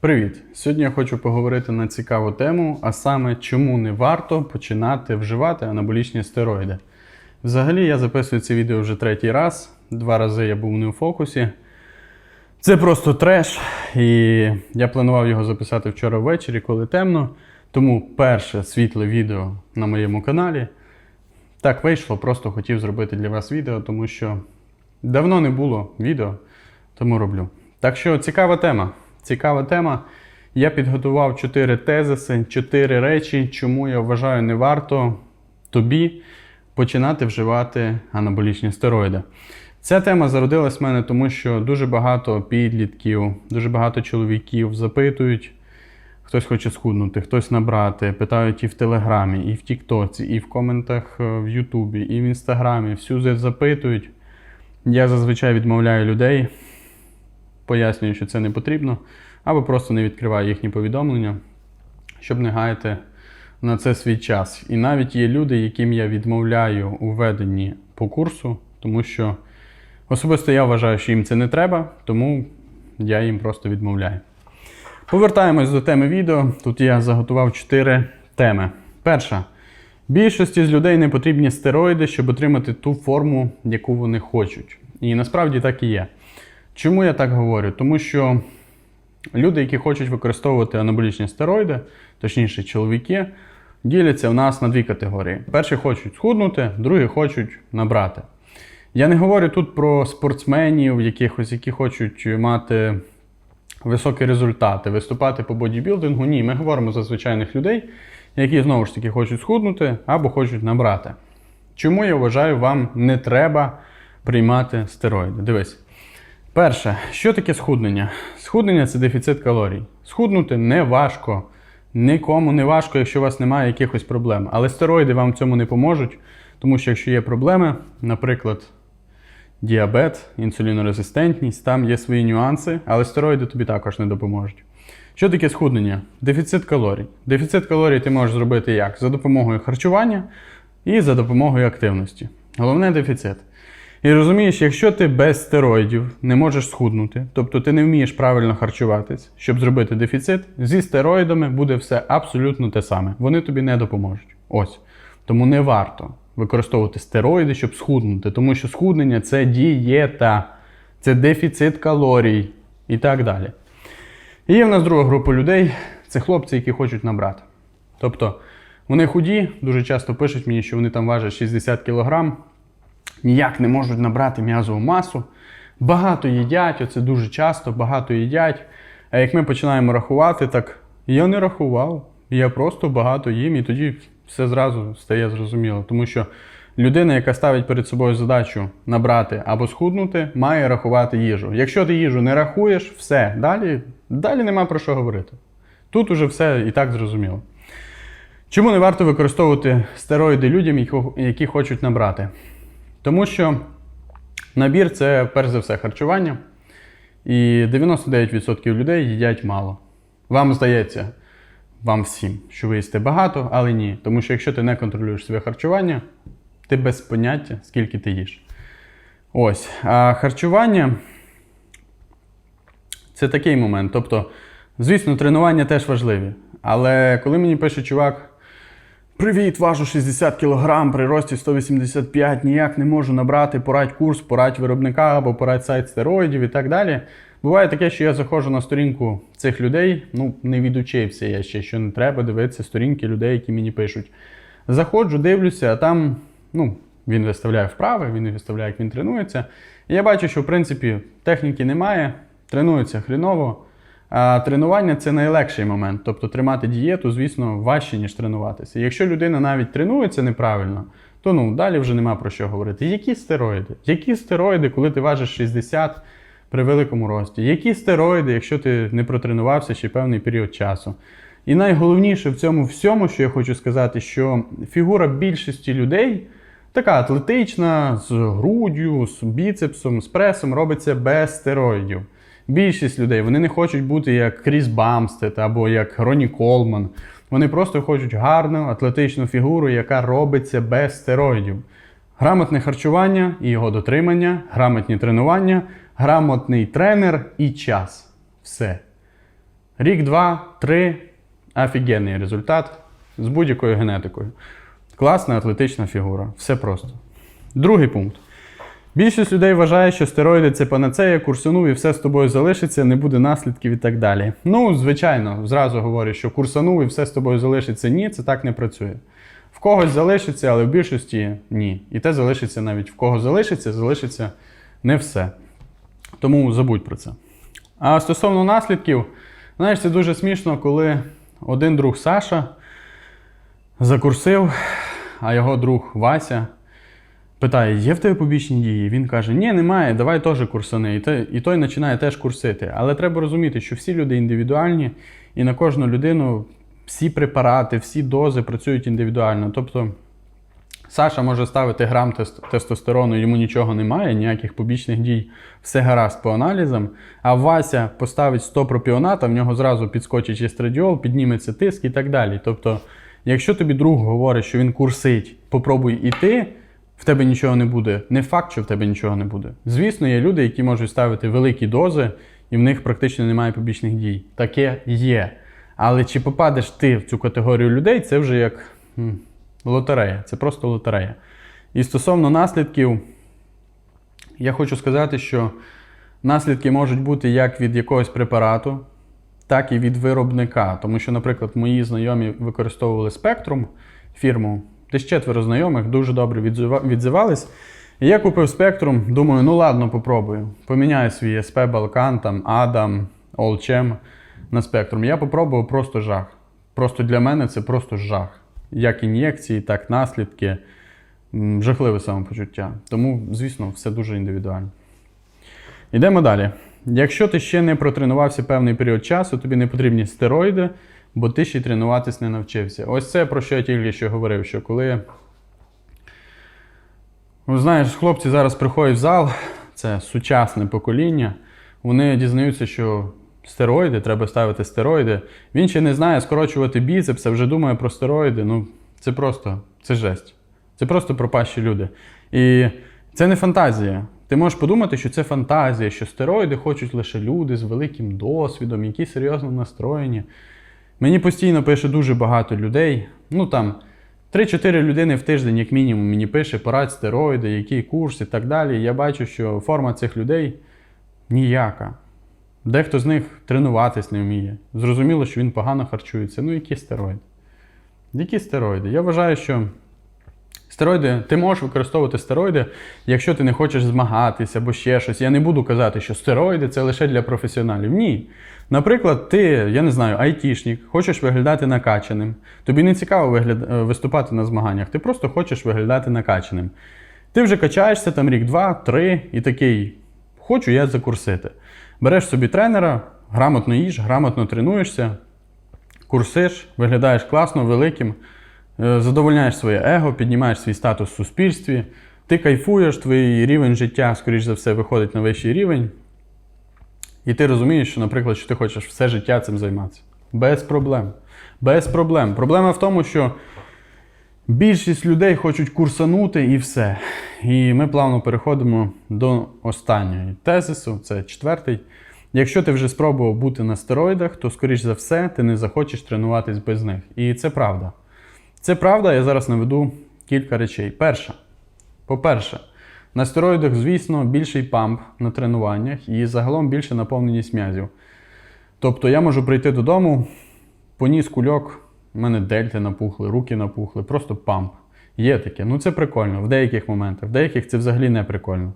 Привіт! Сьогодні я хочу поговорити на цікаву тему, а саме, чому не варто починати вживати анаболічні стероїди. Взагалі, я записую це відео вже третій раз. Два рази я був не у фокусі. Це просто треш, і я планував його записати вчора ввечері, коли темно. Тому перше світле відео на моєму каналі. Так вийшло, просто хотів зробити для вас відео, тому що давно не було відео, тому роблю. Так що цікава тема. Цікава тема. Я підготував 4 тезиси, 4 речі, чому я вважаю не варто тобі починати вживати анаболічні стероїди. Ця тема зародилась в мене, тому що дуже багато підлітків, дуже багато чоловіків запитують, хтось хоче схуднути, хтось набрати, питають і в Телеграмі, і в Тіктоці, і в коментах е, в Ютубі, і в Інстаграмі. Всюди запитують. Я зазвичай відмовляю людей, пояснюю, що це не потрібно, або просто не відкриваю їхні повідомлення, щоб не гаяти на це свій час. І навіть є люди, яким я відмовляю у веденні по курсу, тому що особисто я вважаю, що їм це не треба, тому я їм просто відмовляю. Повертаємось до теми відео. Тут я заготував 4 теми. Перша. Більшості з людей не потрібні стероїди, щоб отримати ту форму, яку вони хочуть. І насправді так і є. Чому я так говорю? Тому що люди, які хочуть використовувати анаболічні стероїди, точніше, чоловіки, діляться в нас на дві категорії. Перші хочуть схуднути, другі хочуть набрати. Я не говорю тут про спортсменів, якихось, які хочуть мати високі результати, виступати по бодібілдингу. Ні, ми говоримо за звичайних людей, які знову ж таки хочуть схуднути або хочуть набрати. Чому я вважаю, вам не треба приймати стероїди? Дивись. Перше, що таке схуднення? Схуднення це дефіцит калорій. Схуднути не важко. Нікому не важко, якщо у вас немає якихось проблем. Але стероїди вам в цьому не поможуть, тому що якщо є проблеми, наприклад, діабет, інсулінорезистентність, там є свої нюанси, але стероїди тобі також не допоможуть. Що таке схуднення? Дефіцит калорій. Дефіцит калорій ти можеш зробити як? За допомогою харчування і за допомогою активності. Головне дефіцит. І розумієш, якщо ти без стероїдів не можеш схуднути, тобто ти не вмієш правильно харчуватись, щоб зробити дефіцит, зі стероїдами буде все абсолютно те саме. Вони тобі не допоможуть. Ось. Тому не варто використовувати стероїди, щоб схуднути, тому що схуднення це дієта, це дефіцит калорій і так далі. І є в нас друга група людей це хлопці, які хочуть набрати. Тобто вони худі, дуже часто пишуть мені, що вони там важать 60 кг, ніяк не можуть набрати м'язову масу. Багато їдять, оце дуже часто, багато їдять. А як ми починаємо рахувати, так я не рахував, я просто багато їм, і тоді все зразу стає зрозуміло. Тому що людина, яка ставить перед собою задачу набрати або схуднути, має рахувати їжу. Якщо ти їжу не рахуєш, все, далі, далі нема про що говорити. Тут уже все і так зрозуміло. Чому не варто використовувати стероїди людям, які- хочуть набрати? Тому що набір це перш за все харчування, і 99% людей їдять мало. Вам здається, вам всім, що ви їсте багато, але ні. Тому що якщо ти не контролюєш своє харчування, ти без поняття, скільки ти їш. Ось. А харчування це такий момент. Тобто, звісно, тренування теж важливі. Але коли мені пише чувак, Привіт, важу 60 кг, при рості 185, ніяк не можу набрати, порадь курс, порадь виробника або порадь сайт стероїдів і так далі. Буває таке, що я заходжу на сторінку цих людей, ну не відучився я ще, що не треба дивитися сторінки людей, які мені пишуть. Заходжу, дивлюся, а там ну, він виставляє вправи, він виставляє, як він тренується. І я бачу, що в принципі техніки немає, тренується хріново. А тренування це найлегший момент. Тобто тримати дієту, звісно, важче, ніж тренуватися. Якщо людина навіть тренується неправильно, то ну далі вже нема про що говорити. Які стероїди? Які стероїди, коли ти важиш 60 при великому рості? Які стероїди, якщо ти не протренувався ще певний період часу? І найголовніше в цьому всьому, що я хочу сказати, що фігура більшості людей така атлетична, з груддю, з біцепсом, з пресом робиться без стероїдів. Більшість людей вони не хочуть бути як Кріс Бамстед або як Ронні Колман. Вони просто хочуть гарну атлетичну фігуру, яка робиться без стероїдів. Грамотне харчування і його дотримання, грамотні тренування, грамотний тренер і час. Все. Рік, два, три офігенний результат з будь-якою генетикою. Класна атлетична фігура. Все просто. Другий пункт. Більшість людей вважає, що стероїди це панацея, курсанув і все з тобою залишиться, не буде наслідків і так далі. Ну, звичайно, зразу говорю, що курсанув і все з тобою залишиться. Ні, це так не працює. В когось залишиться, але в більшості ні. І те залишиться навіть в кого залишиться, залишиться не все. Тому забудь про це. А стосовно наслідків, знаєш, це дуже смішно, коли один друг Саша закурсив, а його друг Вася питає: є в тебе побічні дії? Він каже: Ні, немає, давай теж курсани. І той, і той починає теж курсити. Але треба розуміти, що всі люди індивідуальні, і на кожну людину всі препарати, всі дози працюють індивідуально. Тобто. Саша може ставити грам тест- тестостерону, йому нічого немає, ніяких побічних дій, все гаразд по аналізам. А Вася поставить 100 пропіоната, в нього зразу підскочить естрадіол, підніметься тиск і так далі. Тобто, якщо тобі друг говорить, що він курсить, попробуй іти, в тебе нічого не буде. Не факт, що в тебе нічого не буде. Звісно, є люди, які можуть ставити великі дози, і в них практично немає побічних дій. Таке є. Але чи попадеш ти в цю категорію людей, це вже як. Лотерея, це просто лотерея. І стосовно наслідків, я хочу сказати, що наслідки можуть бути як від якогось препарату, так і від виробника. Тому що, наприклад, мої знайомі використовували спектрум фірму, десь четверо знайомих дуже добре відзивались. І я купив спектрум, думаю, ну ладно, попробую. Поміняю свій SP Балкан, там Адам, Олчем на спектрум. Я попробував просто жах. Просто для мене це просто жах. Як ін'єкції, так наслідки. Жахливе самопочуття. Тому, звісно, все дуже індивідуально. Йдемо далі. Якщо ти ще не протренувався певний період часу, тобі не потрібні стероїди, бо ти ще тренуватись не навчився. Ось це про що я тільки що говорив, що коли. Ну, знаєш, хлопці зараз приходять в зал, це сучасне покоління, вони дізнаються, що стероїди, треба ставити стероїди. Він ще не знає скорочувати біцепс, а вже думає про стероїди. Ну, це просто це жесть. Це просто пропащі люди. І це не фантазія. Ти можеш подумати, що це фантазія, що стероїди хочуть лише люди з великим досвідом, які серйозно настроєні. Мені постійно пише дуже багато людей. Ну там 3-4 людини в тиждень, як мінімум, мені пише, порад стероїди, який курс і так далі. Я бачу, що форма цих людей ніяка. Дехто з них тренуватись не вміє. Зрозуміло, що він погано харчується. Ну, які стероїди? Які стероїди? Я вважаю, що стероїди, ти можеш використовувати стероїди, якщо ти не хочеш змагатися або ще щось. Я не буду казати, що стероїди це лише для професіоналів. Ні. Наприклад, ти, я не знаю, айтішник, хочеш виглядати накачаним. Тобі не цікаво вигляд... е, виступати на змаганнях, ти просто хочеш виглядати накачаним. Ти вже качаєшся там рік, два, три, і такий, хочу я закурсити. Береш собі тренера, грамотно їж, грамотно тренуєшся, курсиш, виглядаєш класно, великим, задовольняєш своє его, піднімаєш свій статус в суспільстві, ти кайфуєш, твій рівень життя, скоріш за все, виходить на вищий рівень. І ти розумієш, що, наприклад, що ти хочеш все життя цим займатися. Без проблем. Без проблем. Проблема в тому, що більшість людей хочуть курсанути і все. І ми плавно переходимо до останньої тезису, це четвертий. Якщо ти вже спробував бути на стероїдах, то, скоріш за все, ти не захочеш тренуватись без них. І це правда. Це правда, я зараз наведу кілька речей. Перша. По-перше, на стероїдах, звісно, більший памп на тренуваннях і загалом більше наповненість м'язів. Тобто я можу прийти додому, поніс кульок, у мене дельти напухли, руки напухли, просто памп. Є таке. Ну це прикольно в деяких моментах, в деяких це взагалі не прикольно.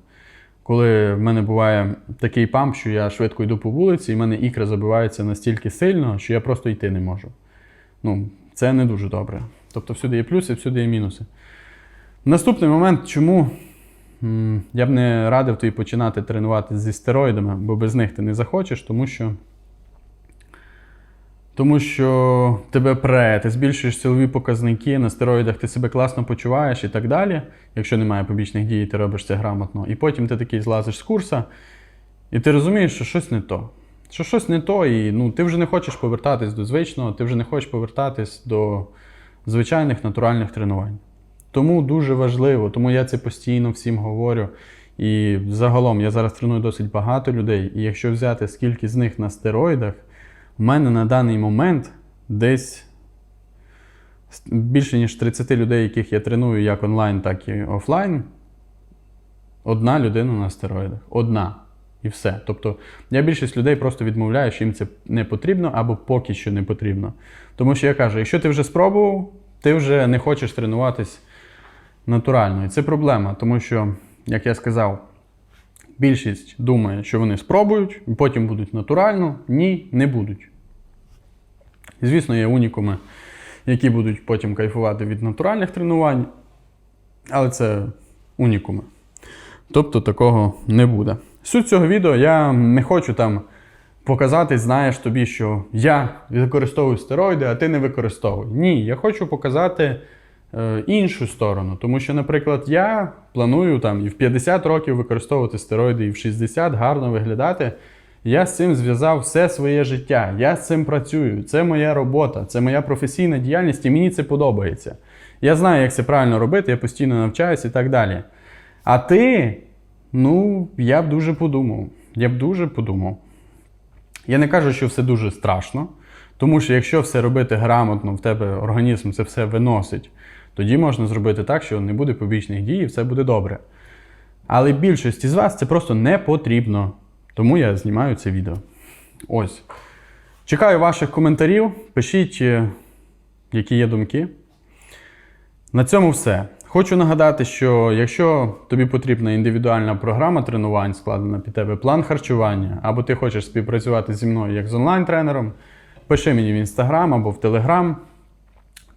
Коли в мене буває такий памп, що я швидко йду по вулиці, і в мене ікра забивається настільки сильно, що я просто йти не можу. Ну, це не дуже добре. Тобто всюди є плюси, всюди є мінуси. Наступний момент, чому я б не радив тобі починати тренуватися зі стероїдами, бо без них ти не захочеш, тому що. Тому що тебе пре, ти збільшуєш силові показники, на стероїдах ти себе класно почуваєш і так далі. Якщо немає побічних дій, ти робиш це грамотно. І потім ти такий злазиш з курса, і ти розумієш, що щось не то. Що щось не то, і ну, ти вже не хочеш повертатись до звичного, ти вже не хочеш повертатись до звичайних натуральних тренувань. Тому дуже важливо, тому я це постійно всім говорю. І загалом я зараз треную досить багато людей, і якщо взяти скільки з них на стероїдах, У мене на даний момент десь більше ніж 30 людей, яких я треную як онлайн, так і офлайн. Одна людина на стероїдах. Одна. І все. Тобто я більшість людей просто відмовляю, що їм це не потрібно або поки що не потрібно. Тому що я кажу, якщо ти вже спробував, ти вже не хочеш тренуватись натурально. І це проблема, тому що, як я сказав, більшість думає, що вони спробують, і потім будуть натурально. Ні, не будуть. Звісно, є унікуми, які будуть потім кайфувати від натуральних тренувань, але це унікуми. Тобто такого не буде. Суть цього відео я не хочу там показати, знаєш тобі, що я використовую стероїди, а ти не використовуй. Ні, я хочу показати е, іншу сторону. Тому що, наприклад, я планую там і в 50 років використовувати стероїди, і в 60 гарно виглядати. Я з цим зв'язав все своє життя. Я з цим працюю. Це моя робота, це моя професійна діяльність, і мені це подобається. Я знаю, як це правильно робити, я постійно навчаюся і так далі. А ти, ну, я б дуже подумав. Я б дуже подумав. Я не кажу, що все дуже страшно, тому що якщо все робити грамотно, в тебе організм це все виносить, тоді можна зробити так, що не буде побічних дій і все буде добре. Але більшості з вас це просто не потрібно. Тому я знімаю це відео. Ось. Чекаю ваших коментарів. Пишіть, е, які є думки. На цьому все. Хочу нагадати, що якщо тобі потрібна індивідуальна програма тренувань, складена під тебе план харчування, або ти хочеш співпрацювати зі мною як з онлайн-тренером, пиши мені в інстаграм або в телеграм.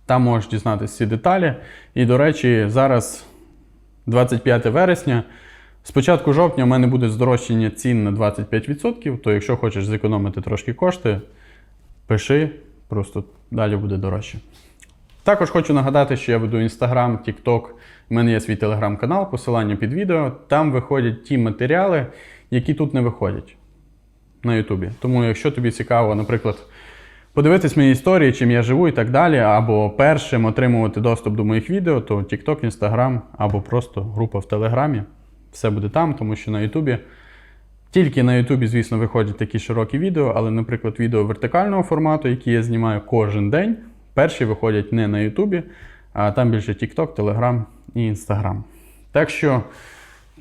Там можеш дізнатися всі деталі. І, до речі, зараз 25 вересня. З початку жовтня у мене буде здорожчання цін на 25%, то якщо хочеш зекономити трошки кошти, пиши, просто далі буде дорожче. Також хочу нагадати, що я веду Instagram, TikTok, в мене є свій телеграм-канал, посилання під відео. Там виходять ті матеріали, які тут не виходять на Ютубі. Тому, якщо тобі цікаво, наприклад, подивитись мої історії, чим я живу і так далі, або першим отримувати доступ до моїх відео, то TikTok, Instagram або просто група в Телеграмі. Все буде там, тому що на Ютубі. Тільки на Ютубі, звісно, виходять такі широкі відео, але, наприклад, відео вертикального формату, які я знімаю кожен день, перші виходять не на Ютубі, а там більше TikTok, Telegram і Instagram. Так що,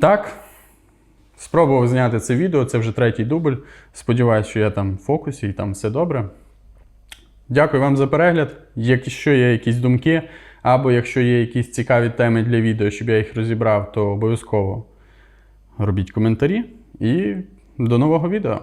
так, спробував зняти це відео, це вже третій дубль. Сподіваюсь, що я там в фокусі і там все добре. Дякую вам за перегляд. Якщо є якісь думки, або якщо є якісь цікаві теми для відео, щоб я їх розібрав, то обов'язково робіть коментарі і до нового відео.